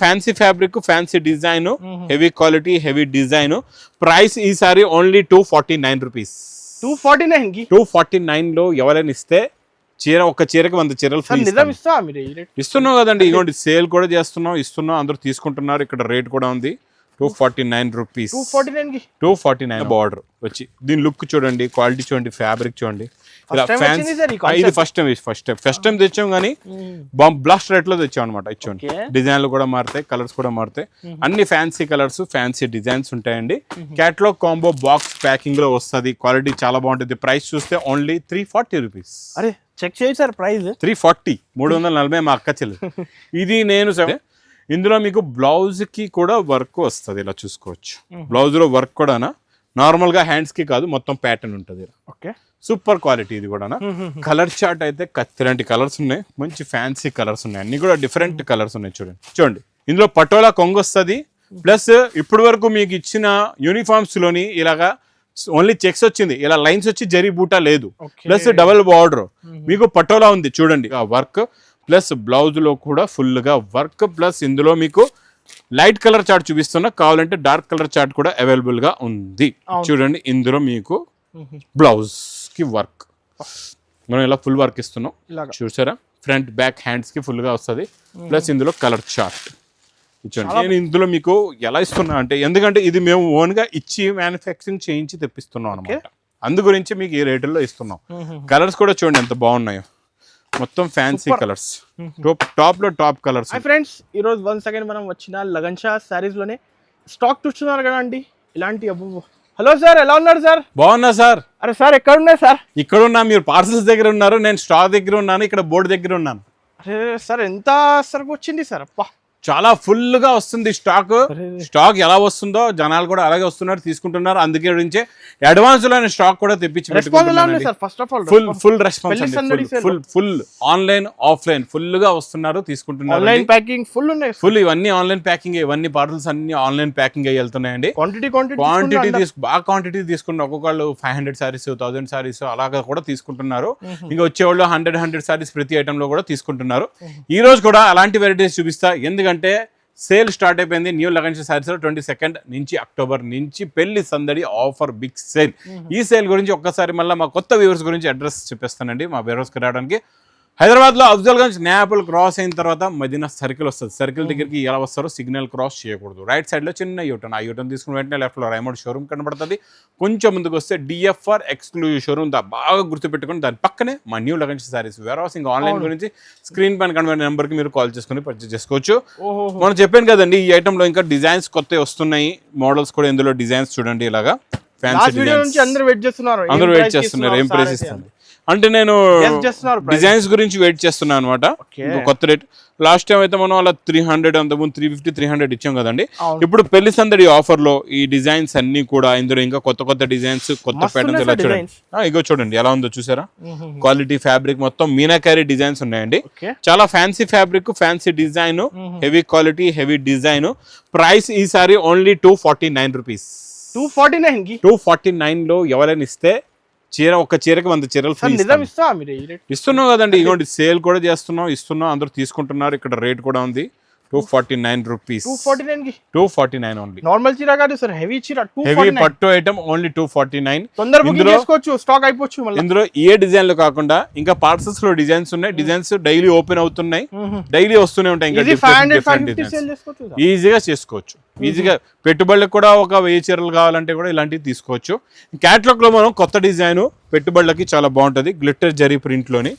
Fancy fabric fancy design heavy quality heavy design price ఈసారి only two forty nine rupees two forty నైన్కి? Two forty నైన్లో ఎవరైనా ఇస్తే చీర ఒక చీరకి వంద చీరలు సార్ free నిజం ఇస్తాను. ఇస్తా మీరు? ఈ రేట్? ఇస్తున్నాం కదండి ఇదిగోండి సేల్ కూడా చేస్తున్నాం ఇస్తున్నాం అందరూ తీసుకుంటున్నారు ఇక్కడ రేట్ కూడా ఉంది. Two forty nine rupees two forty nine border వచ్చి దీని లుక్ చూడండి క్వాలిటీ చూడండి ఫ్యాబ్రిక్ చూడండి. ఇది. First time first time first time తెచ్చాం కానీ బ్లాస్ట్ రేట్లో తెచ్చాం అనమాట Okay. డిజైన్లు కూడా మారుతాయి కలర్స్ కూడా మారుతాయి. అన్ని ఫ్యాన్సీ కలర్స్ ఫ్యాన్సీ డిజైన్స్ ఉంటాయండి. క్యాట్లాగ్ కాంబో బాక్స్ ప్యాకింగ్లో వస్తుంది క్వాలిటీ చాలా బాగుంటుంది. ప్రైస్ చూస్తే ఓన్లీ త్రీ ఫార్టీ రూపీస్ అరే చెక్ చేయండి సార్ ప్రైస్ త్రీ ఫార్టీ మూడు వందల నలభై మా అక్క చెల్లి ఇది నేను సరే ఇందులో మీకు బ్లౌజ్కి కూడా వర్క్ వస్తుంది ఇలా చూసుకోవచ్చు. బ్లౌజ్లో వర్క్ కూడా నార్మల్గా హ్యాండ్స్కి కాదు మొత్తం ప్యాటర్న్ ఉంటుంది. ఓకే సూపర్ క్వాలిటీ ఇది కూడా కలర్ చార్ట్ అయితే కత్తిలాంటి కలర్స్ ఉన్నాయి. మంచి ఫ్యాన్సీ కలర్స్ ఉన్నాయి. అన్ని కూడా డిఫరెంట్ కలర్స్ ఉన్నాయి చూడండి. చూడండి. ఇందులో పటోలా కొంగు వస్తుంది. ప్లస్ ఇప్పటి వరకు మీకు ఇచ్చిన యూనిఫామ్స్లోని ఇలాగా ఓన్లీ చెక్స్ వచ్చింది. ఇలా లైన్స్ వచ్చి జరీ బూటా లేదు. ప్లస్ డబల్ బార్డర్ మీకు పటోలా ఉంది చూడండి. ఆ వర్క్ ప్లస్ బ్లౌజ్లో కూడా ఫుల్గా వర్క్ ప్లస్ ఇందులో మీకు లైట్ కలర్ చార్ట్ చూపిస్తున్నా. కావాలంటే డార్క్ కలర్ చార్ట్ కూడా అవైలబుల్గా ఉంది. చూడండి ఇందులో మీకు బ్లౌజ్కి వర్క్. మనం ఇలా ఫుల్ వర్క్ ఇస్తున్నాం. చూసారా? ఫ్రంట్ బ్యాక్ హ్యాండ్స్కి ఫుల్గా వస్తుంది ప్లస్ ఇందులో కలర్ చార్ట్. ఇచ్చండి నేను ఇందులో మీకు ఎలా ఇస్తున్నా అంటే ఎందుకంటే ఇది మేము ఓన్గా ఇచ్చి మ్యానుఫ్యాక్చరింగ్ చేయించి తెప్పిస్తున్నాం అనమాట అందు గురించి మీకు ఈ రేటుల్లో ఇస్తున్నాం. కలర్స్ కూడా చూడండి ఎంత బాగున్నాయో. మొత్తం ఫ్యాన్సీ కలర్స్ టాప్లో టాప్ కలర్స్ ఫ్రెండ్స్ ఈ రోజు వన్ సెకండ్ మనం వచ్చిన లగన్ షా శారీస్లోనే స్టాక్ చూస్తున్నారు కదా అండి? ఇలాంటి అబ్బో. హలో సార్ ఎలా ఉన్నారు సార్ బాగున్నా సార్ అరే సార్ ఎక్కడ ఉన్నాయి సార్ ఇక్కడ ఉన్నా మీరు పార్సల్స్ దగ్గర ఉన్నారు నేను స్టాక్ దగ్గర ఉన్నాను ఇక్కడ బోర్డు దగ్గర ఉన్నాను. అరే సార్ ఎంత సరుకు వచ్చింది సార్ అప్పా చాలా ఫుల్గా వస్తుంది స్టాక్. స్టాక్ ఎలా వస్తుందో జనాలు కూడా అలాగే వస్తున్నారు తీసుకుంటున్నారు. అందుకే గురించే అడ్వాన్స్లోనే స్టాక్ కూడా తెప్పించి full full response. Full full online offline ఫుల్గా వస్తున్నారు తీసుకుంటున్నారు ఆన్లైన్ ప్యాకింగ్ ఫుల్ ఫుల్ ఇవన్నీ ఆన్లైన్ ప్యాకింగ్ ఇవన్నీ పార్సల్స్ అన్ని ఆన్లైన్ ప్యాకింగ్ అయ్యి వెళ్తున్నాయండి. క్వాంటిటీ క్వాంటిటీ క్వాంటిటీ తీసుకు బాగా క్వాంటిటీ తీసుకున్న ఒక్కొక్కళ్ళు five hundred saris thousand saris అలాగా కూడా తీసుకుంటున్నారు. ఇంకా వచ్చేవాళ్ళు హండ్రెడ్ హండ్రెడ్ సారీస్ ప్రతి ఐటమ్లో కూడా తీసుకుంటున్నారు. ఈ రోజు కూడా అలాంటి వెరైటీస్ చూపిస్తా. ఎందుకంటే సేల్ స్టార్ట్ అయిపోయింది new Lagans saris twenty second నుంచి అక్టోబర్ నుంచి పెళ్ళి సందడి ఆఫర్ బిగ్ సేల్. ఈ సేల్ గురించి ఒక్కసారి మళ్ళీ మా కొత్త వ్యూవర్స్ గురించి అడ్రస్ చెప్పేస్తానండి మా వ్యూవర్స్కి రావడానికి. హైదరాబాద్లో అఫ్జల్గంజ్ నేపల్ క్రాస్ అయిన తర్వాత మదీనా సర్కిల్ వస్తుంది. సర్కిల్ దగ్గరికి ఎలా వస్తారో సిగ్నల్ క్రాస్ చేయకూడదు. రైట్ సైడ్లో చిన్న యూటర్న్ ఆ యూటర్న్ తీసుకుని వెంటనే లెఫ్ట్లో రైమౌండ్ షోరూమ్ కనబడుతుంది. కొంచెం ముందుకు వస్తే డిఎఫ్ఆర్ ఎక్స్క్లూజివ్ షోరూమ్ దా బాగా గుర్తుపెట్టుకుని దాని పక్కనే మా new Lagans saris warehousing online గురించి స్క్రీన్ పైన కనబడిన నెంబర్కి మీరు కాల్ చేసుకుని పర్చేస్ చేసుకోవచ్చు. మనం చెప్పాను కదండి ఈ ఐటమ్లో ఇంకా డిజైన్స్ కొత్తవి వస్తున్నాయి. మోడల్స్ కూడా ఇందులో డిజైన్స్ చూడండి ఇలాగా. ఫ్యాన్సీ అందరూ వెయిట్ చేస్తున్నారు. ఏం ప్రైస్ ఇస్తుంది అంటే నేను. డిజైన్స్ గురించి వెయిట్ చేస్తున్నాను అనమాట. కొత్త రేట్ లాస్ట్ టైం అయితే మనం అలా త్రీ హండ్రెడ్ అంతకుముందు త్రీ ఫిఫ్టీ త్రీ హండ్రెడ్ ఇచ్చాం కదండి. ఇప్పుడు పెళ్ళి సందడి ఆఫర్లో ఈ డిజైన్స్ అన్ని కూడా ఇందులో ఇంకా కొత్త కొత్త డిజైన్స్ కొత్త ప్యాటర్న్స్ ఇలా సార్ చూడండి. ఇగో చూడండి ఎలా ఉందో చూసారా. క్వాలిటీ ఫ్యాబ్రిక్ మొత్తం మీనాకారి డిజైన్స్ ఉన్నాయండి. చాలా fancy fabric fancy design heavy quality heavy design price ఈసారి only two forty nine rupees two forty nine two forty నైన్లో ఎవరైనా ఇస్తే చీర ఒక చీరకి వంద చీరలు ఇస్తున్నాం కదండి ఇదిగోండి సేల్ కూడా చేస్తున్నాం ఇస్తున్నాం అందరూ తీసుకుంటున్నారు ఇక్కడ రేట్ కూడా ఉంది. Two forty nine rupees. Two forty నైన్కి two forty nine only normal చీర కాదు సార్ హెవీ చీర టూ హెవీ పట్టు item only two forty nine. తొందర బుకింగ్ ఇందులో- చేసుకోవచ్చు స్టాక్ అయిపోవచ్చు ఇందులో ఏ డిజైన్లు కాకుండా ఇంకా పార్సల్స్లో డిజైన్స్ ఉన్నాయి. డిజైన్స్ డైలీ ఓపెన్ అవుతున్నాయి. డైలీ వస్తూనే ఉంటాయి ఇంకా. ఈజీగా చేసుకోవచ్చు ఈజీగా పెట్టుబడులకు కూడా ఒక వెయ్యి చీరలు కావాలంటే కూడా ఇలాంటివి తీసుకోవచ్చు. క్యాట్లాగ్లో మనం కొత్త డిజైన్ పెట్టుబడులకి చాలా బాగుంటది. గ్లిటర్ జరీ ప్రింట్లోని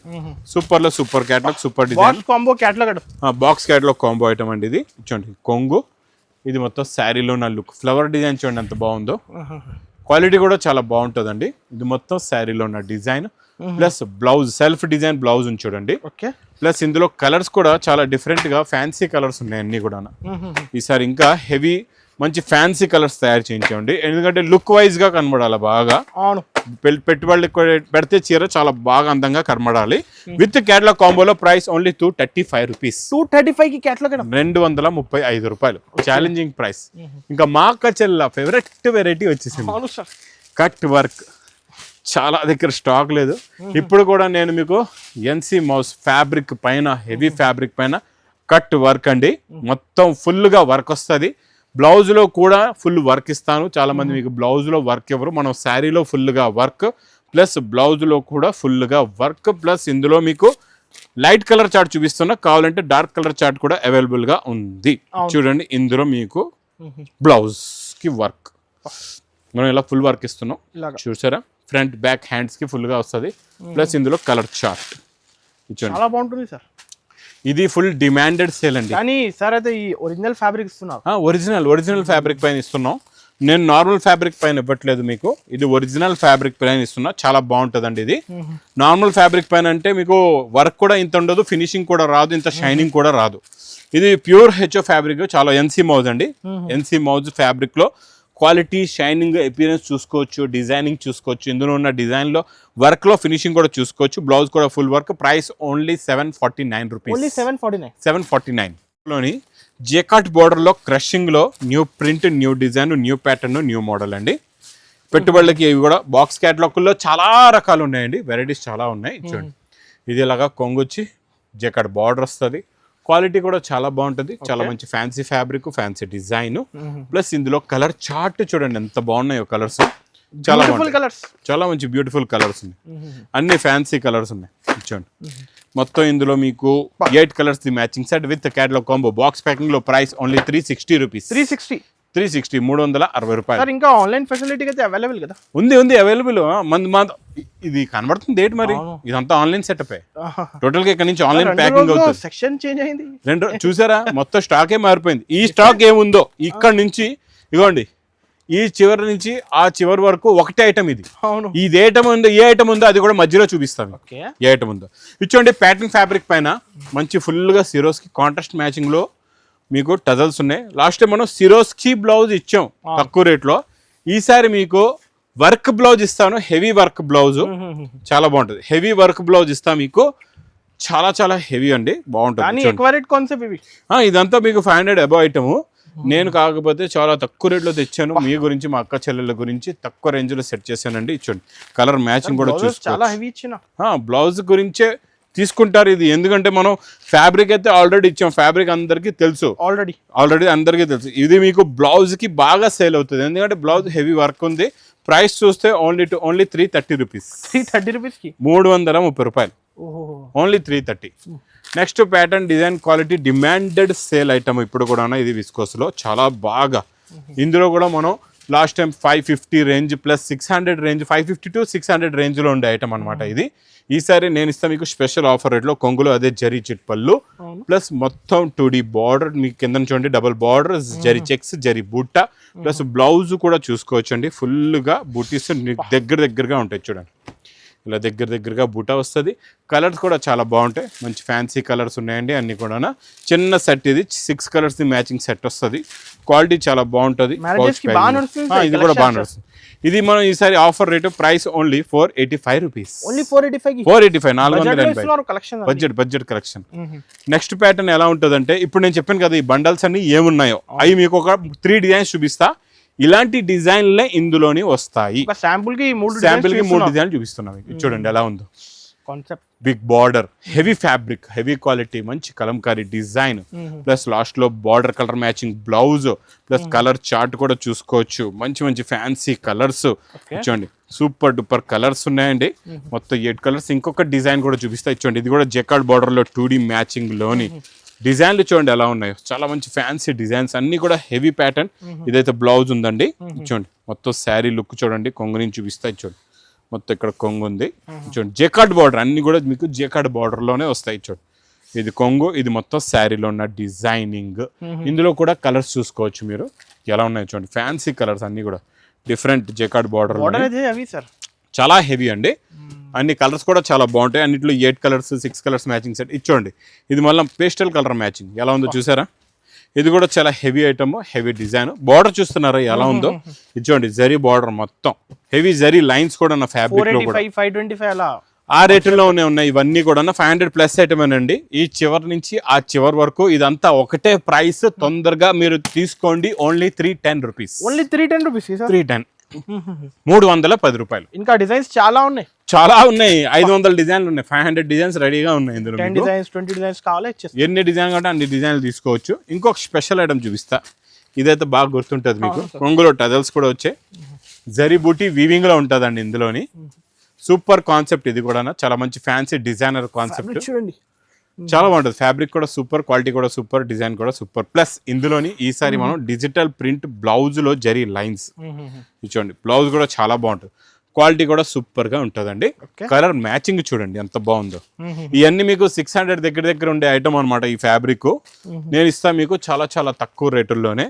సూపర్లో super catalogue super design. Box combo catalogue box catalogue combo item అండి ఇది. చూడండి కొంగు. ఇది మొత్తం శారీలో నా లుక్. ఫ్లవర్ డిజైన్ చూడండి ఎంత బాగుందో. క్వాలిటీ కూడా చాలా బాగుంటుందండి. ఇది మొత్తం శారీలో ఉన్న design. Plus blouse self design blouse ఉంది చూడండి. ఓకే. ప్లస్ ఇందులో కలర్స్ కూడా చాలా డిఫరెంట్గా ఫ్యాన్సీ కలర్స్ ఉన్నాయి అన్ని కూడా ఈసారి ఇంకా హెవీ మంచి ఫ్యాన్సీ కలర్స్ తయారు చేయించామండి ఎందుకంటే లుక్ వైజ్గా కనబడాలి బాగా. అవును. పె- పెట్టుబడులకు కూడా పెడితే చీర చాలా బాగా అందంగా కనబడాలి. With catalogue కాంబోలో price only two thirty five rupees two thirty ఫైవ్కి రెండు వందల ముప్పై ఐదు రూపాయలు. ఛాలెంజింగ్ ప్రైస్ ఇంకా మా అక్క చెల్ల ఫేవరెట్ వెరైటీ వచ్చేసింది కట్ వర్క్ చాలా దగ్గర స్టాక్ లేదు. ఇప్పుడు కూడా నేను మీకు ఎన్సీ మౌస్ ఫ్యాబ్రిక్ పైన హెవీ ఫ్యాబ్రిక్ పైన కట్ వర్క్ అండి. మొత్తం ఫుల్గా వర్క్ వస్తుంది. బ్లౌజ్లో కూడా ఫుల్ వర్క్ ఇస్తాను. చాలా మంది మీకు బ్లౌజ్లో వర్క్ ఇవ్వరు. మనం శారీలో ఫుల్గా వర్క్ ప్లస్ బ్లౌజ్లో కూడా ఫుల్గా వర్క్ ప్లస్ ఇందులో మీకు లైట్ కలర్ చార్ట్ చూపిస్తున్నా. కావాలంటే డార్క్ కలర్ చార్ట్ కూడా అవైలబుల్గా ఉంది చూడండి ఇందులో మీకు బ్లౌజ్కి వర్క్. మనం ఇలా ఫుల్ వర్క్ ఇస్తున్నాం. చూసారా? ఫ్రంట్ బ్యాక్ హ్యాండ్స్కి ఫుల్గా వస్తుంది ప్లస్ ఇందులో కలర్ చార్ట్. చూడండి. చాలా బాగుంటుంది సార్. ఇది ఫుల్ డిమాండెడ్ సేల్ అండి. కానీ సార్ అయితే ఈ ఒరిజినల్ ఫ్యాబ్రిక్ ఇస్తున్నారు ఒరిజినల్ ఒరిజినల్ ఫ్యాబ్రిక్ పైన ఇస్తున్నాం. నేను నార్మల్ ఫ్యాబ్రిక్ పైన ఇవ్వట్లేదు మీకు. ఇది ఒరిజినల్ ఫ్యాబ్రిక్ పైన ఇస్తున్నా. చాలా బాగుంటుందండి ఇది. నార్మల్ ఫ్యాబ్రిక్ పైన అంటే మీకు వర్క్ కూడా ఇంత ఉండదు ఫినిషింగ్ కూడా రాదు ఇంత షైనింగ్ కూడా రాదు. ఇది ప్యూర్ హెచ్ఓ ఫ్యాబ్రిక్ చాలా ఎన్సీ మౌజ్ అండి. ఎన్సీ మౌజ్ ఫ్యాబ్రిక్లో క్వాలిటీ షైనింగ్ అపీరెన్స్ చూసుకోవచ్చు డిజైనింగ్ చూసుకోవచ్చు. ఇందులో ఉన్న డిజైన్లో వర్క్లో ఫినిషింగ్ కూడా చూసుకోవచ్చు. బ్లౌజ్ కూడా full work. Price only seven forty nine rupees. Seven forty nine. Seven forty nine. లోని జేకాట్ బోర్డర్లో క్రషింగ్లో new print new design new pattern new model అండి. పెట్టుబడులకి ఇవి కూడా బాక్స్ క్యాటలాగ్లో చాలా రకాలు ఉన్నాయండి. వెరైటీస్ చాలా ఉన్నాయి. చూడండి. ఇది ఇలాగా కొంగొచ్చి జేకాట్ బార్డర్ వస్తుంది. క్వాలిటీ కూడా చాలా బాగుంటుంది. చాలా మంచి fancy fabric fancy design. Plus ఇందులో కలర్ చార్ట్ చూడండి ఎంత బాగున్నాయో కలర్స్. చాలా కలర్స్ చాలా మంచి బ్యూటిఫుల్ కలర్స్ ఉన్నాయి. అన్ని ఫ్యాన్సీ కలర్స్ ఉన్నాయి. చూడండి మొత్తం ఇందులో మీకు eight colours the matching set with catalogue combo box ప్యాకింగ్లో price only three sixty rupees. Three sixty. Three sixty మూడు వందల అరవై రూపాయలు. సార్ ఇంకా ఆన్లైన్ ఫెసిలిటీ అయితే అవైలబుల్ కదా? ఉంది ఉంది అవైలబుల్. మంది మా ఇది కనబడుతుంది ఏంటి మరి. ఇదంతా ఆన్లైన్ సెటప్. టోటల్గా ఇక్కడ నుంచి ఆన్లైన్ ప్యాకింగ్ అవుతుంది. సెక్షన్ చేంజ్ అయింది. రెండు చూసారా? మొత్తం స్టాకే మారిపోయింది. ఈ స్టాక్ ఏముందో? ఇక్కడ నుంచి ఇగోండి. ఈ చివరి నుంచి ఆ చివరి వరకు ఒకటే ఐటమ్ ఇది. ఇది ఏ ఐటమ్ ఉందో ఏ ఐటమ్ ఉందో అది కూడా మధ్యలో చూపిస్తాను ఓకే. ఏ ఐటమ్ ఉందో. ఇచ్చోండి ప్యాటర్న్ ఫ్యాబ్రిక్ పైన మంచి ఫుల్గా సిరోస్కి కాంట్రాస్ట్ మ్యాచింగ్లో మీకు టజల్స్ ఉన్నాయి. లాస్ట్ టైం మనం సిరోస్కి బ్లౌజ్ ఇచ్చాం తక్కువ రేట్లో. ఈసారి మీకు వర్క్ బ్లౌజ్ ఇస్తాను. హెవీ వర్క్ బ్లౌజ్ చాలా బాగుంటుంది. హెవీ వర్క్ బ్లౌజ్ ఇస్తా మీకు. చాలా చాలా హెవీ అండి. బాగుంటుంది. ఇదంతా మీకు ఫైవ్ హండ్రెడ్ అబౌ ఐటమ్ నేను కాకపోతే చాలా తక్కువ రేట్లో తెచ్చాను. మీ గురించి మా అక్క చెల్లెళ్ళ గురించి తక్కువ రేంజ్లో సెట్ చేశానండి. ఇచ్చండి కలర్ మ్యాచింగ్ కూడా చూసుకో చాలా హెవీ ఇచ్చిన. బ్లౌజ్ గురించే తీసుకుంటారు ఇది. ఎందుకంటే మనం ఫ్యాబ్రిక్ అయితే ఆల్రెడీ ఇచ్చాం. ఫ్యాబ్రిక్ అందరికీ తెలుసు. ఆల్రెడీ ఆల్రెడీ అందరికీ తెలుసు. ఇది మీకు బ్లౌజ్కి బాగా సేల్ అవుతుంది. ఎందుకంటే బ్లౌజ్ హెవీ వర్క్ ఉంది. ప్రైస్ చూస్తే only to only three thirty rupees three thirty రూపీస్కి మూడు వందల ముప్పై రూపాయలు. Only three thirty next pattern design quality demanded sale item ఇప్పుడు కూడా ఇది విస్కోస్లో చాలా బాగా. ఇందులో కూడా మనం last time five fifty range plus six hundred range five fifty to six hundred రేంజ్లో ఉండే ఐటమ్ అనమాట ఇది. ఈసారి నేను ఇస్తాను మీకు స్పెషల్ ఆఫర్ రేట్లో కొంగులో అదే జరీ చిట్పళ్ళు అవును. ప్లస్ మొత్తం టూ డి బార్డర్ మీకు కింద చూడండి double border zari checks zari బుట్ట ప్లస్ బ్లౌజ్ కూడా చూసుకోవచ్చండి. ఫుల్గా బూటీస్ దగ్గర దగ్గరగా ఉంటాయి చూడండి. ఇలా దగ్గర దగ్గరగా బుట్ట వస్తుంది. కలర్స్ కూడా చాలా బాగుంటాయి. మంచి ఫ్యాన్సీ కలర్స్ ఉన్నాయండి అన్ని కూడా చిన్న సెట్ ఇది సిక్స్ కలర్స్ మ్యాచింగ్ సెట్ వస్తుంది. క్వాలిటీ చాలా బాగుంటుంది. ఇది కూడా బాగా. నడుస్తుంది. ఇది మనం ఈసారి offer rate price only four eighty five rupees only four eighty five four eighty five నాలుగు వందల ఎనభై. Budget budget collection next pattern ఎలా ఉంటుందంటే ఇప్పుడు నేను చెప్పాను కదా ఈ బండల్స్ అన్ని ఏమున్నాయో? అవి మీకు ఒక త్రీ డిజైన్స్ చూపిస్తా. ఇలాంటి డిజైన్లే ఇందులోని వస్తాయి. శాంపుల్కి మూడు శాంపిల్కి మూడు డిజైన్లు చూపిస్తున్నాం. చూడండి ఎలా ఉందో. Concept. Big border heavy fabric heavy quality మంచి కలంకారీ డిజైన్. ప్లస్ లాస్ట్లో border colour matching blouse plus colour chart కూడా చూసుకోవచ్చు. మంచి మంచి ఫ్యాన్సీ కలర్స్ చూడండి సూపర్ డూపర్ కలర్స్ ఉన్నాయండి. మొత్తం ఎయిట్ కలర్స్ ఇంకొక డిజైన్ కూడా చూపిస్తా. చూడండి ఇది కూడా జెకార్డ్ బార్డర్లో టూ డి మ్యాచింగ్లోని డిజైన్లు చూడండి ఎలా ఉన్నాయో. చాలా మంచి ఫ్యాన్సీ డిజైన్స్ అన్ని కూడా హెవీ ప్యాటర్న్ ఇదైతే బ్లౌజ్ ఉందండి. చూడండి మొత్తం శారీ లుక్ చూడండి. కొంగు నుంచి చూపిస్తా చూడండి. మొత్తం ఇక్కడ కొంగు ఉంది. చూడండి జేకార్డ్ బార్డర్ అన్ని కూడా మీకు జేకార్డ్ బార్డర్లోనే వస్తాయి చూడండి. ఇది కొంగు ఇది మొత్తం శారీలో ఉన్న డిజైనింగ్ ఇందులో కూడా కలర్స్ చూసుకోవచ్చు మీరు. ఎలా ఉన్నాయి చూడండి ఫ్యాన్సీ కలర్స్ అన్ని కూడా. డిఫరెంట్ జేకార్డ్ బార్డర్ చాలా హెవీ అండి. అన్ని కలర్స్ కూడా చాలా బాగుంటాయి. అన్నిట్లో eight colours six colours matching set. ఇచ్చోండి ఇది మళ్ళీ పేస్టల్ కలర్ మ్యాచింగ్. ఎలా ఉందో చూసారా? ఇది కూడా చాలా heavy item heavy design. Border చూస్తున్నారా? ఎలా ఉందో? ఇచ్చోండి జరీ బార్డర్ మొత్తం. హెవీ జరీ లైన్స్ కూడా ఉన్న ఫ్యాబ్రిక్లో కూడా. ఆ రేటులోనే ఉన్నాయి ఇవన్నీ కూడా ఫైవ్ హండ్రెడ్ ప్లస్ ఐటమ్ అండి ఈ చివరి నుంచి ఆ చివరి వరకు ఇదంతా ఒకటే ప్రైస్ తొందరగా మీరు తీసుకోండి. Only three ten rupees only three ten rupees three ten మూడు వందల పది రూపాయలు. ఇంకా డిజైన్స్ చాలా ఉన్నాయి. చాలా ఉన్నాయి. ఐదు వందల డిజైన్లు ఉన్నాయి. ఫైవ్ హండ్రెడ్ డిజైన్స్ రెడీగా ఉన్నాయి ఇందులో. డిజైన్స్ ట్వంటీ డిజైన్స్ కావాలి ఎన్ని డిజైన్ కంటే అన్ని డిజైన్లు తీసుకోవచ్చు. ఇంకొక స్పెషల్ ఐటమ్ చూపిస్తా. ఇదైతే బాగా గుర్తుంటుంది మీకు. కొంగులో టజల్స్ కూడా వచ్చాయి. జరీ బూటీ వీవింగ్లో ఉంటుందండి ఇందులోని. సూపర్ కాన్సెప్ట్ ఇది కూడా చాలా మంచి ఫ్యాన్సీ డిజైనర్ కాన్సెప్ట్. చూడండి. చాలా బాగుంటుంది. ఫ్యాబ్రిక్ కూడా సూపర్ క్వాలిటీ కూడా సూపర్ డిజైన్ కూడా సూపర్ ప్లస్ ఇందులోని ఈసారి మనం డిజిటల్ ప్రింట్ బ్లౌజ్లో జరీ లైన్స్ చూడండి బ్లౌజ్ కూడా చాలా బాగుంటుంది. క్వాలిటీ కూడా సూపర్గా ఉంటుందండి. కలర్ మ్యాచింగ్ చూడండి ఎంత బాగుందో. ఇవన్నీ మీకు సిక్స్ హండ్రెడ్ దగ్గర దగ్గర ఉండే ఐటమ్ అనమాట ఈ ఫ్యాబ్రిక్ నేను ఇస్తా మీకు చాలా చాలా తక్కువ రేటుల్లోనే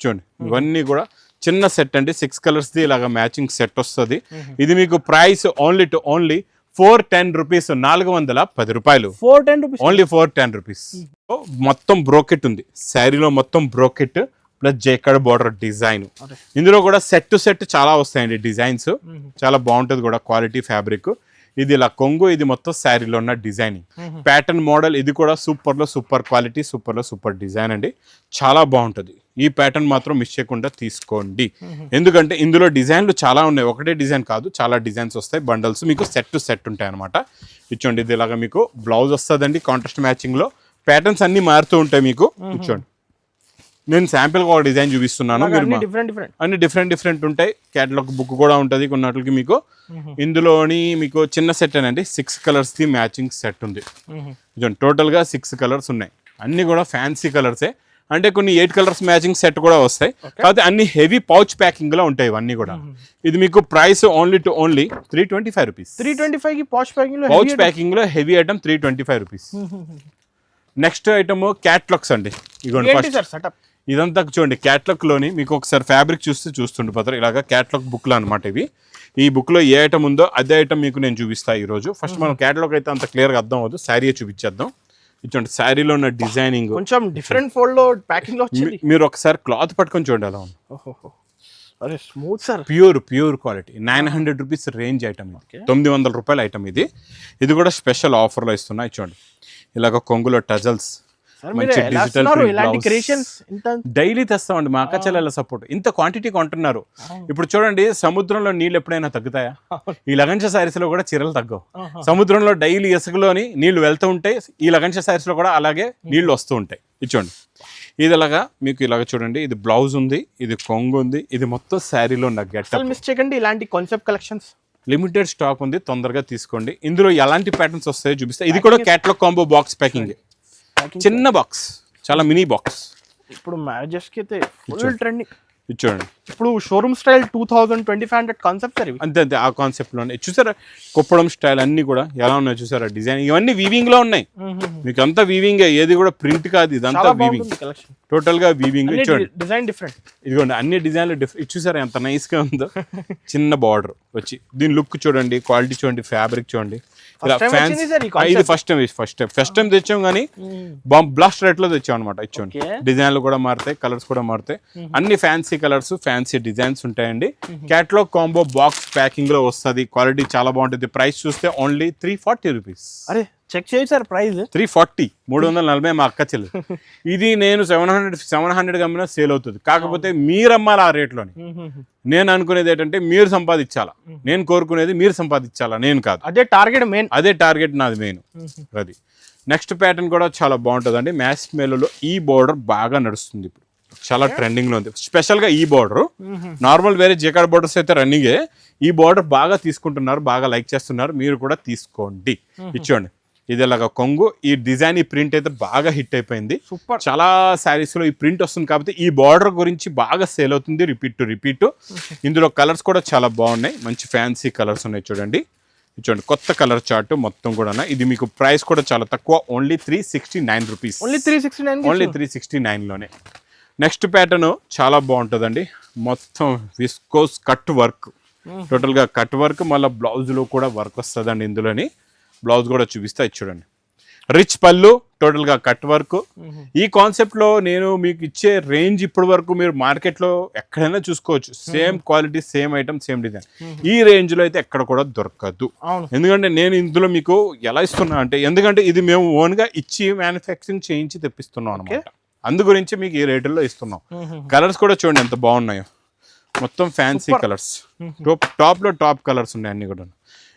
చూడండి ఇవన్నీ కూడా చిన్న సెట్ అండి. సిక్స్ కలర్స్ ది ఇలాగ మ్యాచింగ్ సెట్ వస్తుంది. ఇది మీకు price only to only four ten rupees నాలుగు వందల పది రూపాయలు. Four ten rupees. Only four ten rupees. మొత్తం బ్రోకెట్ ఉంది. శారీలో మొత్తం brocade plus jacquard border design. ఇందులో కూడా సెట్ టు సెట్ చాలా వస్తాయండి డిజైన్స్. చాలా బాగుంటుంది కూడా క్వాలిటీ ఫ్యాబ్రిక్. ఇది ఇలా కొంగు ఇది మొత్తం శారీలో ఉన్న డిజైనింగ్ ప్యాటర్న్ మోడల్ ఇది కూడా సూపర్లో సూపర్ క్వాలిటీ సూపర్లో సూపర్ డిజైన్ అండి. చాలా బాగుంటుంది. ఈ ప్యాటర్న్ మాత్రం మిస్ చేయకుండా తీసుకోండి. ఎందుకంటే ఇందులో డిజైన్లు చాలా ఉన్నాయి. ఒకటే డిజైన్ కాదు చాలా డిజైన్స్ వస్తాయి. బండల్స్ మీకు సెట్ టు సెట్ ఉంటాయి అనమాట ఇచ్చోండి ఇది ఇలాగా మీకు బ్లౌజ్ వస్తుందండి కాంట్రాస్ట్ మ్యాచింగ్లో. ప్యాటర్న్స్ అన్ని మారుతూ ఉంటాయి మీకు. ఇచ్చోండి. నేను శాంపిల్ ఒక డిజైన్ చూపిస్తున్నాను. మీరు డిఫరెంట్ డిఫరెంట్ అన్ని డిఫరెంట్ డిఫరెంట్ ఉంటాయి. క్యాటలాగ్ బుక్ కూడా ఉంటుంది కొన్నట్లకి మీకు. ఇందులోని మీకు చిన్న సెట్ అండి six colours the matching set ఉంది. ఇదిగోండి టోటల్గా సిక్స్ కలర్స్ ఉన్నాయి. అన్ని కూడా ఫ్యాన్సీ కలర్సే అంటే కొన్ని ఎయిట్ కలర్స్ మ్యాచింగ్ సెట్ కూడా వస్తాయి. కాకపోతే అన్ని హెవీ పౌచ్ ప్యాకింగ్లో ఉంటాయి ఇవన్నీ కూడా. ఇది మీకు price only to only three twenty five rupees. Three twenty ఫైవ్కి పాష్ ప్యాకింగ్లో pouch ప్యాకింగ్లో heavy item three twenty five rupees. Next item catalogues అండి. ఫస్ట్ సెటప్ ఇదంతా చూడండి క్యాట్లాగ్లోని మీకు ఒకసారి ఫ్యాబ్రిక్ చూస్తే చూస్తుండే పోతారు ఇలాగా క్యాట్లాగ్ బుక్లో అనమాట ఇవి. ఈ బుక్లో ఏ ఐటమ్ ఉందో అదే ఐటమ్ మీకు నేను చూపిస్తా ఈ రోజు ఫస్ట్ మనం క్యాట్లాగ్ అయితే అంత క్లియర్గా అర్థం అవ్వదు. శారీ చూపించేద్దాం. ఇచ్చండి శారీలో ఉన్న డిజైనింగ్ కొంచెం డిఫరెంట్ ఫోల్డ్లో ప్యాకింగ్లో వచ్చింది. మీరు ఒకసారి క్లాత్ పట్టుకొని చూడండి అలా అరే smooth sir pure pure quality. Nine hundred rupees range item తొమ్మిది వందల రూపాయల ఐటమ్ ఇది. ఇది కూడా స్పెషల్ ఆఫర్లో ఇస్తున్నా. చూడండి ఇలాగ కొంగులో టజల్స్ డైలీ తెస్తామండి మా అక్క చెల్లెల సపోర్ట్ ఇంత క్వాంటిటీ కొంటున్నారు. ఇప్పుడు చూడండి సముద్రంలో నీళ్ళు ఎప్పుడైనా తగ్గుతాయా? ఈ లగంచ సారీస్లో కూడా చీరలు తగ్గవు. సముద్రంలో డైలీ ఇసుకలోని నీళ్ళు వెళ్తూ ఉంటాయి. ఈ లగంచ సారీస్లో కూడా అలాగే నీళ్ళు వస్తూ ఉంటాయి. ఇది చూడండి. ఇది ఇలాగా మీకు ఇలాగ చూడండి ఇది బ్లౌజ్ ఉంది ఇది కొంగు ఉంది ఇది మొత్తం శారీలో ఉన్న గెట్ అసలు మిస్ చేయకండి ఇలాంటి కాన్సెప్ట్ కలెక్షన్స్ లిమిటెడ్ స్టాక్ ఉంది తొందరగా తీసుకోండి. ఇందులో ఎలాంటి ప్యాటర్న్స్ వస్తాయో చూపిస్తా. ఇది కూడా క్యాట్లాగ్ కాంబో బాక్స్ ప్యాకింగ్ చిన్న బాక్స్ చాలా మినీ బాక్స్ ఇప్పుడు మ్యారేజెస్కి అయితే ఫుల్ ట్రెండింగ్ ఇది చూడండి ఇప్పుడు showroom style two thousand twenty five hundred concept sir అంతే అంతే ఆ కాన్సెప్ట్లోనే చూసారా? కుప్పడం స్టైల్ అన్ని కూడా ఎలా ఉన్నాయో చూసారా? డిజైన్ ఇవన్నీ వీవింగ్లో ఉన్నాయి. మీకు అంతా వీవింగ్ ఏది కూడా ప్రింట్ కాదు ఇదంతా వీవింగ్ బాగుంటుంది కలెక్షన్ టోటల్గా వీవింగ్ చూడండి డిజైన్ డిఫరెంట్ ఇదిగోండి అన్ని డిజైన్లు డిఫరెంట్ చూసారా ఎంత నైస్గా ఉందో? చిన్న బార్డర్ వచ్చి. దీని లుక్ చూడండి క్వాలిటీ చూడండి ఫ్యాబ్రిక్ చూడండి. ఇలా ఫ్యాన్స్ ఇది first time first time first time తెచ్చాం కానీ బాంబ్ బ్లాస్ట్ రేట్లో తెచ్చాం అనమాట ఇచ్చోండి. డిజైన్లు కూడా మారుతాయి కలర్స్ కూడా మారుతాయి. అన్ని ఫ్యాన్సీ కలర్స్ ఫ్యాన్సీ డిజైన్స్ ఉంటాయండి. క్యాట్లాగ్ కాంబో బాక్స్ ప్యాకింగ్లో వస్తుంది. క్వాలిటీ చాలా బాగుంటుంది. ప్రైస్ చూస్తే ఓన్లీ త్రీ ఫార్టీ రూపీస్ అరే చెక్ చేయి సార్ ప్రైస్ త్రీ ఫార్టీ మూడు వందల నలభై మా అక్క చెల్లి. ఇది నేను సెవెన్ హండ్రెడ్ సెవెన్ హండ్రెడ్ అమ్మినా సేల్ అవుతుంది. కాకపోతే మీరు అమ్మాలి ఆ రేట్లోని నేను అనుకునేది ఏంటంటే మీరు సంపాదించాలా. నేను కోరుకునేది మీరు సంపాదించాలా. నేను కాదు. అదే టార్గెట్ మెయిన్ అదే టార్గెట్ నాది మెయిన్ అది. నెక్స్ట్ ప్యాటర్న్ కూడా చాలా బాగుంటుంది అండి మ్యాచ్ మేలలో ఈ బోర్డర్ బాగా నడుస్తుంది ఇప్పుడు. చాలా ట్రెండింగ్లో ఉంది. స్పెషల్గా ఈ బోర్డర్ నార్మల్ వేరే జేకాడ్ బోర్డర్స్ అయితే రన్నింగే ఈ బోర్డర్ బాగా తీసుకుంటున్నారు బాగా లైక్ చేస్తున్నారు. మీరు కూడా తీసుకోండి. ఇచ్చోండి ఇది ఇలాగ కొంగు. ఈ డిజైన్ ఈ ప్రింట్ అయితే బాగా హిట్ అయిపోయింది. సూపర్ చాలా శారీస్లో ఈ ప్రింట్ వస్తుంది కాబట్టి ఈ బార్డర్ గురించి బాగా సేల్ అవుతుంది రిపీట్ టు రిపీట్ ఇందులో కలర్స్ కూడా చాలా బాగున్నాయి. మంచి ఫ్యాన్సీ కలర్స్ ఉన్నాయి చూడండి. చూడండి కొత్త కలర్ చార్ట్ మొత్తం కూడా ఇది మీకు ప్రైస్ కూడా చాలా తక్కువ. Only three sixty nine rupees only three sixty nine only three sixty నైన్లోనే next pattern చాలా బాగుంటుందండి. మొత్తం విస్కోస్ కట్ వర్క్. టోటల్గా కట్ వర్క్ మళ్ళీ బ్లౌజ్లో కూడా వర్క్ వస్తుందండి ఇందులోని. బ్లౌజ్ కూడా చూపిస్తా చూడండి. రిచ్ పళ్ళు టోటల్గా కట్ వర్క్. ఈ కాన్సెప్ట్లో నేను మీకు ఇచ్చే రేంజ్ ఇప్పటి వరకు మీరు మార్కెట్లో ఎక్కడైనా చూసుకోవచ్చు. Same quality same item same design. ఈ రేంజ్లో అయితే ఎక్కడ కూడా దొరకదు. ఎందుకంటే నేను ఇందులో మీకు ఎలా ఇస్తున్నా అంటే ఎందుకంటే ఇది మేము ఓన్గా ఇచ్చి మ్యానుఫ్యాక్చరింగ్ చేయించి తెప్పిస్తున్నాం అనమాట అందు గురించి మీకు ఈ రేటుల్లో ఇస్తున్నాం. కలర్స్ కూడా చూడండి ఎంత బాగున్నాయో. మొత్తం ఫ్యాన్సీ కలర్స్ టాప్ టాప్లో టాప్ కలర్స్ ఉన్నాయి అన్ని కూడా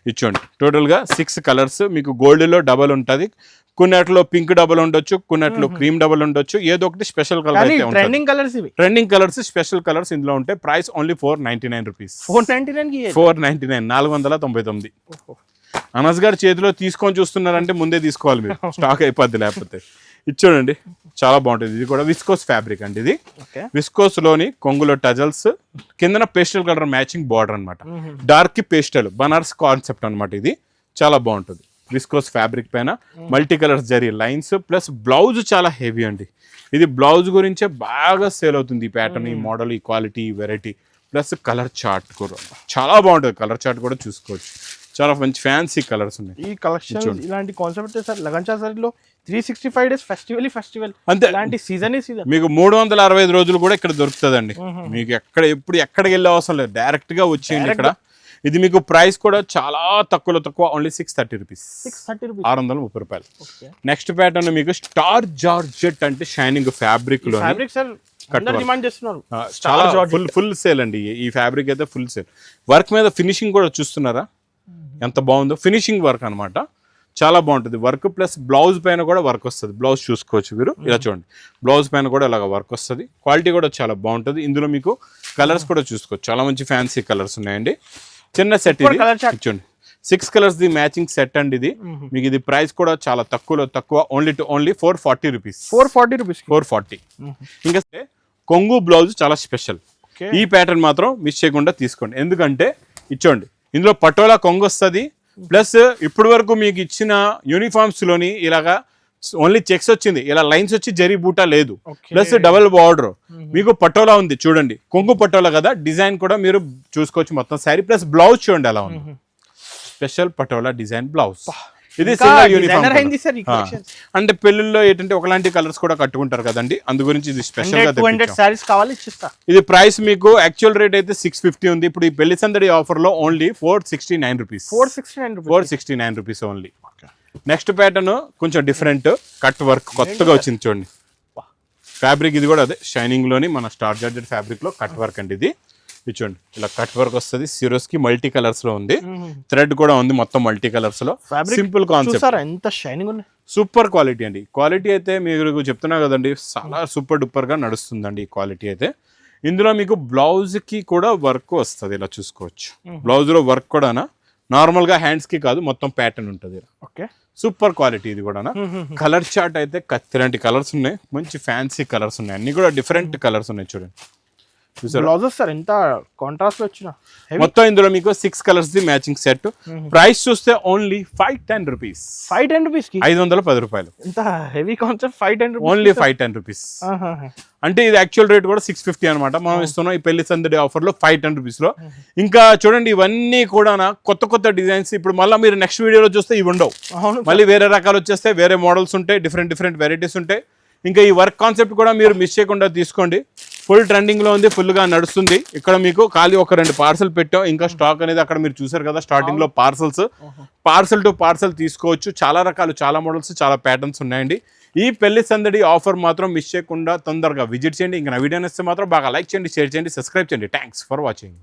ఇచ్చోండి టోటల్గా సిక్స్ కలర్స్ మీకు గోల్డ్లో డబల్ ఉంటది. కొన్నిట్లో పింక్ డబల్ ఉండొచ్చు. కొన్నిట్లో క్రీమ్ డబల్ ఉండొచ్చు. ఏదో ఒకటి స్పెషల్ కలర్ అయితే ట్రెండింగ్ కలర్స్ ఇవి. ట్రెండింగ్ కలర్స్ స్పెషల్ కలర్స్ ఇందులో ఉంటాయి price only four ninety nine rupees four ninety nine four ninety nine నాలుగు వందల తొంభై తొమ్మిది. అనస్ గారు చేతిలో తీసుకొని చూస్తున్నారంటే ముందే తీసుకోవాలి మీరు. స్టాక్ అయిపోద్ది లేకపోతే. ఇది చూడండి. చాలా బాగుంటుంది. ఇది కూడా విస్కోస్ ఫ్యాబ్రిక్ అండి ఇది. విస్కోస్లోని కొంగులో టజల్స్ కిందన పేస్టల్ కలర్ మ్యాచింగ్ బార్డర్ అన్నమాట. డార్క్ పేస్టల్ బనారస్ కాన్సెప్ట్ అన్నమాట ఇది. చాలా బాగుంటుంది. విస్కోస్ ఫ్యాబ్రిక్ పైన multi colours zari lines plus blouse చాలా హెవీ అండి. ఇది బ్లౌజ్ గురించే బాగా సేల్ అవుతుంది ఈ ప్యాటర్న్ ఈ మోడల్ ఈ క్వాలిటీ ఈ వెరైటీ ప్లస్ కలర్ చార్ట్ కూడా. చాలా బాగుంటుంది. కలర్ చార్ట్ కూడా చూసుకోవచ్చు. చాలా మంచి ఫ్యాన్సీ కలర్స్ ఉన్నాయి. ఈ కలెక్షన్ ఇలాంటి కాన్సెప్ట్ సార్ లగంచా సారీలో three sixty five days festival festival. అంతే. ఇలాంటి సీజన్ మీకు మూడు వందల అరవై ఐదు రోజులు కూడా ఇక్కడ దొరుకుతుందండి. మీకు ఎక్కడ ఎప్పుడు ఎక్కడికి వెళ్ళే అవసరం లేదు. డైరెక్ట్గా వచ్చేయండి ఇక్కడ. ఇది మీకు ప్రైస్ కూడా చాలా తక్కువలో తక్కువ only six thirty rupees six thirty rupees ఆరు వందల ముప్పై రూపాయలు. నెక్స్ట్ ప్యాటర్న్ మీకు స్టార్ జార్జెట్ అంటే షైనింగ్ ఫ్యాబ్రిక్లో ఫ్యాబ్రిక్ సార్ చాలా ఫుల్ ఫుల్ సేల్ అండి. ఈ- ఫ్యాబ్రిక్ అయితే ఫుల్ సేల్ వర్క్ మీద ఫినిషింగ్ కూడా చూస్తున్నారా? ఎంత బాగుందో. ఫినిషింగ్ వర్క్ అన్నమాట. చాలా బాగుంటుంది. వర్క్ ప్లస్ బ్లౌజ్ పైన కూడా వర్క్ వస్తుంది. బ్లౌజ్ చూసుకోవచ్చు మీరు. ఇలా చూడండి. బ్లౌజ్ పైన కూడా ఇలాగ వర్క్ వస్తుంది. క్వాలిటీ కూడా చాలా బాగుంటుంది. ఇందులో మీకు కలర్స్ కూడా చూసుకోవచ్చు. చాలా మంచి ఫ్యాన్సీ కలర్స్ ఉన్నాయండి. చిన్న సెట్ ఇది. చూడండి. Six colours the matching set అండి ఇది. మీకు ఇది ప్రైస్ కూడా చాలా తక్కువలో తక్కువ. Only to only four forty rupees four forty rupees four forty ఇంకా కొంగు బ్లౌజ్ చాలా స్పెషల్. ఈ ప్యాటర్న్ మాత్రం మిస్ చేయకుండా తీసుకోండి. ఎందుకంటే ఇచ్చోండి ఇందులో పటోలా కొంగు వస్తుంది. ప్లస్ ఇప్పటి వరకు మీకు ఇచ్చిన యూనిఫామ్స్లోని ఇలాగా ఓన్లీ చెక్స్ వచ్చింది. ఇలా లైన్స్ వచ్చి జరీ బూటా లేదు. ప్లస్ డబల్ బార్డర్ మీకు పటోలా ఉంది చూడండి. కొంగు పటోలా కదా డిజైన్ కూడా మీరు చూసుకోవచ్చు మొత్తం. శారీ ప్లస్ బ్లౌజ్ చూడండి అలా ఉంది. స్పెషల్ పటోలా డిజైన్ బ్లౌజ్ ఇది యూనిఫామ్. అంటే పెళ్ళిల్లో ఏంటంటే ఒకలాంటి కలర్స్ కూడా కట్టుకుంటారు కదండి. అందు గురించి ఇది స్పెషల్. సారీస్ కావాలి ఇది ప్రైస్ మీకు యాక్చువల్ రేట్ అయితే సిక్స్ ఫిఫ్టీ ఉంది. ఇప్పుడు ఈ పెళ్ళి సందడి ఆఫర్లో only four sixty nine rupees four sixty nine four sixty nine rupees only next pattern కొంచెం డిఫరెంట్ కట్ వర్క్ కొత్తగా వచ్చింది చూడండి. ఫ్యాబ్రిక్ ఇది కూడా అదే షైనింగ్లోని మన స్టార్ జార్జెట్ ఫ్యాబ్రిక్లో కట్ వర్క్ అండి ఇది. ఇది చూడండి ఇలా కట్ వర్క్ వస్తుంది. సిరోస్కి మల్టీ కలర్స్లో ఉంది. థ్రెడ్ కూడా ఉంది మొత్తం మల్టీ కలర్స్లో. సింపుల్ కాన్సెప్ట్ ఎంత షైనింగ్ ఉన్నాయి సూపర్ క్వాలిటీ అండి. క్వాలిటీ అయితే మీరు చెప్తున్నా కదండి చాలా సూపర్ డూపర్గా నడుస్తుందండి ఈ క్వాలిటీ అయితే. ఇందులో మీకు బ్లౌజ్కి కూడా వర్క్ వస్తుంది ఇలా చూసుకోవచ్చు. బ్లౌజ్లో వర్క్ కూడా నార్మల్గా హ్యాండ్స్కి కాదు మొత్తం ప్యాటర్న్ ఉంటుంది. ఓకే. సూపర్ క్వాలిటీ ఇది కూడా కలర్ చార్ట్ అయితే కత్తిలాంటి కలర్స్ ఉన్నాయి. మంచి ఫ్యాన్సీ కలర్స్ ఉన్నాయి. అన్ని కూడా డిఫరెంట్ కలర్స్ ఉన్నాయి చూడండి. బ్లౌజెస్ సార్ ఎంత కాంట్రాస్ట్ వచ్చిన. మొత్తం ఇందులో మీకు six colours the matching set price చూస్తే only five ten rupees five ten rupees ఐదు వందల పది రూపాయలు. Heavy concept five ten only five ten rupees అంటే ఇది యాక్చువల్ రేట్ కూడా సిక్స్ ఫిఫ్టీ అనమాట మనం ఇస్తున్నాం ఈ పెళ్ళి సందడి ఆఫర్లో ఫైవ్ టెన్ రూపీస్లో. ఇంకా చూడండి ఇవన్నీ కూడా కొత్త కొత్త డిజైన్స్ ఇప్పుడు మళ్ళీ మీరు నెక్స్ట్ వీడియోలో చూస్తే ఇవి ఉండవు. మళ్ళీ వేరే రకాలు వచ్చేస్తే వేరే మోడల్స్ ఉంటాయి డిఫరెంట్ డిఫరెంట్ వెరైటీస్ ఉంటాయి. ఇంకా ఈ వర్క్ కాన్సెప్ట్ కూడా మీరు మిస్ చేయకుండా తీసుకోండి. ఫుల్ ట్రెండింగ్లో ఉంది ఫుల్గా నడుస్తుంది. ఇక్కడ మీకు ఖాళీ ఒక రెండు పార్సల్ పెట్టాం ఇంకా స్టాక్ అనేది అక్కడ మీరు చూసారు కదా స్టార్టింగ్లో పార్సల్స్ పార్సల్ టు పార్సల్ తీసుకోవచ్చు. చాలా రకాలు చాలా మోడల్స్ చాలా ప్యాటర్న్స్ ఉన్నాయండి. ఈ పెళ్ళి సందడి ఆఫర్ మాత్రం మిస్ చేయకుండా తొందరగా విజిట్ చేయండి. ఇంకా నా వీడియో నచ్చితే మాత్రం బాగా లైక్ చేయండి షేర్ చేయండి సబ్స్క్రైబ్ చేయండి. Thanks for watching